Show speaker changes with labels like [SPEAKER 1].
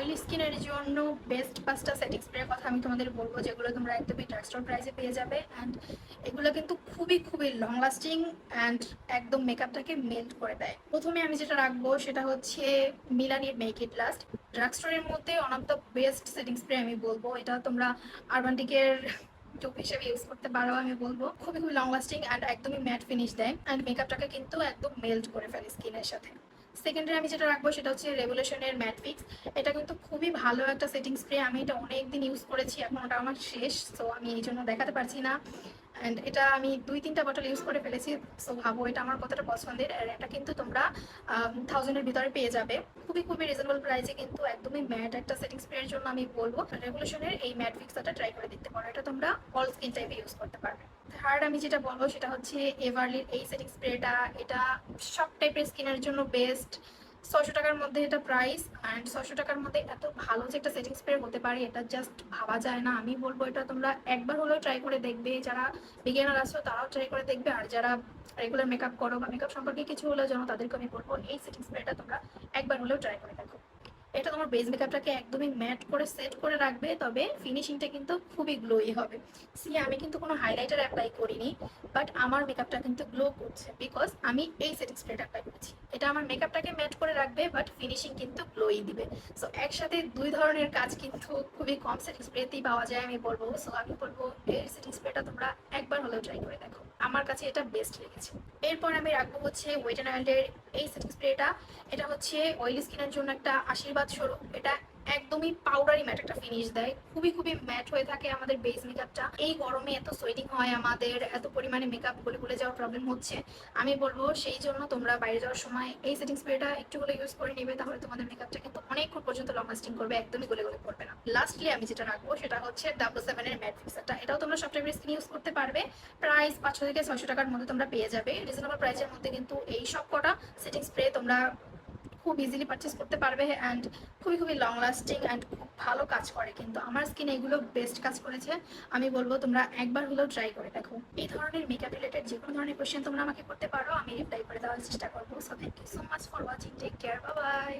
[SPEAKER 1] Oily স্কিনের জন্য best পাঁচটা সেটিং স্প্রের কথা আমি তোমাদের বলব, যেগুলো তোমরা একদমই ড্রাগ স্টোর প্রাইসে পেয়ে যাবে। অ্যান্ড এগুলো কিন্তু খুবই খুবই লং লাস্টিং অ্যান্ড একদম মেকআপটাকে মেল্ট করে দেয়। প্রথমে আমি যেটা রাখব সেটা হচ্ছে মিলানির মেক ইট লাস্ট ড্রাগস্টোরের মধ্যে one of the best setting spray আমি বলব। এটা তোমরা আরবান্টিকের টুপ হিসেবে ইউজ করতে পারো, আমি বলব। খুবই খুবই লং লাস্টিং অ্যান্ড একদমই ম্যাট ফিনিশ দেয়। অ্যান্ড মেকআপটাকে কিন্তু একদম মেল্ট করে ফেলে স্কিনের সাথে। সেকেন্ডারি আমি যেটা রাখব সেটা হচ্ছে রেগুলেশনের ম্যাট ফিক্স এটা কিন্তু খুবই ভালো একটা সেটিং স্প্রে আমি এটা অনেক দিন ইউজ করেছি, এখন ওটা আমার শেষ সো আমি এই জন্য দেখাতে পারছি না। অ্যান্ড এটা আমি দুই তিনটা বটল ইউজ করে ফেলেছি সো ভাবো এটা আমার কতটা পছন্দের। আর এটা কিন্তু তোমরা থাউজেন্ডের ভিতরে পেয়ে যাবে। খুবই খুবই রিজনেবল প্রাইসে কিন্তু একদমই ম্যাট একটা সেটিং স্প্রের জন্য আমি বলব। রেগুলেশনের এই ম্যাট ফিক্সটা ট্রাই করে দেখতে পারো। এটা তোমরা অল স্কিন টাইপে ইউজ করতে পারবে। থার্ড আমি যেটা বলব সেটা হচ্ছে এভারলির এই সেটিং স্প্রেটা এটা সব টাইপের স্কিনের জন্য বেস্ট ছশো টাকার মধ্যে এটা প্রাইস অ্যান্ড ছশো টাকার মধ্যে এত ভালো যে একটা সেটিং স্প্রে হতে পারে, এটা জাস্ট ভাবা যায় না। আমি বলব এটা তোমরা একবার হলেও ট্রাই করে দেখবে। যারা বিজ্ঞানার আছো তারাও ট্রাই করে দেখবে। আর যারা রেগুলার মেকআপ করো বা মেকআপ সম্পর্কে কিছু হলেও জানো তাদেরকে আমি বলব এই সেটিং স্প্রেটা তোমরা একবার হলেও ট্রাই করে দেখো। তোমার বেস মেকআপটাকে একদমই ম্যাট করে সেট করে রাখবে, তবে ফিনিশিংটা কিন্তু খুবই গ্লোই হবে। সি আমি কিন্তু কোনো হাইলাইটার অ্যাপ্লাই করিনি বাট আমার মেকআপটা কিন্তু গ্লো করছে বিকজ আমি এই সেটিং স্প্রেটা অ্যাপ্লাই করেছি। এটা আমার মেকআপটাকে ম্যাট করে রাখবে বাট ফিনিশিং কিন্তু গ্লোই দিবে। সো একসাথে দুই ধরনের কাজ কিন্তু খুবই কম সেটিং স্প্রেতেই পাওয়া যায়, আমি বলব। সো আমি বলব, এই সেটিং স্প্রেটা তোমরা একবার হলেও ট্রাই করে দেখো। আমার কাছে এটা বেস্ট লেগেছে। এরপর আমি রাখব হচ্ছে ওয়েট অ্যান্ড এই স্প্রেটা এটা হচ্ছে অয়েলি স্কিনের জন্য একটা আশীর্বাদ স্বরূপ। এটা একদমই পাউডারি ম্যাট একটা ফিনিশ দেয়। খুবই খুবই ম্যাট হয়ে থাকে আমাদের বেস মেকআপটা এই গরমে এত সোয়েটিং হয় আমাদের, এত পরিমাণে মেকআপ গলে গলে যাওয়ার প্রবলেম হচ্ছে। আমি বলব সেই জন্য তোমরা বাইরে যাওয়ার সময় এই সেটিং স্প্রেটা একটু হলে ইউজ করে নেবে, তাহলে তোমাদের মেকআপটা কিন্তু অনেকক্ষণ পর্যন্ত লং লাস্টিং করবে, একদমই গলে গলে পড়বে না। লাস্টলি আমি যেটা রাখব, সেটা হচ্ছে ডাবল সেভেনের ম্যাট ফিক্সারটা এটাও তোমরা সব টাইপের স্কিন ইউজ করতে পারবে। প্রাইস পাঁচশো থেকে ছয়শো টাকার মধ্যে তোমরা পেয়ে যাবে। রিজনেবল প্রাইসের মধ্যে কিন্তু এই সব কটা সেটিং স্প্রে তোমরা খুব ইজিলি পারচেস করতে পারবে অ্যান্ড খুবই খুবই লং লাস্টিং অ্যান্ড খুব ভালো কাজ করে। কিন্তু আমার স্কিনে এগুলো বেস্ট কাজ করেছে। আমি বলব তোমরা একবার হলেও ট্রাই করে দেখো। এই ধরনের মেকআপ রিলেটেড যে কোনো ধরনের কোয়েশ্চেন তোমরা আমাকে করতে পারো, আমি রিপ্লাই করে দেওয়ার চেষ্টা করব। So thank you so much for watching take care bye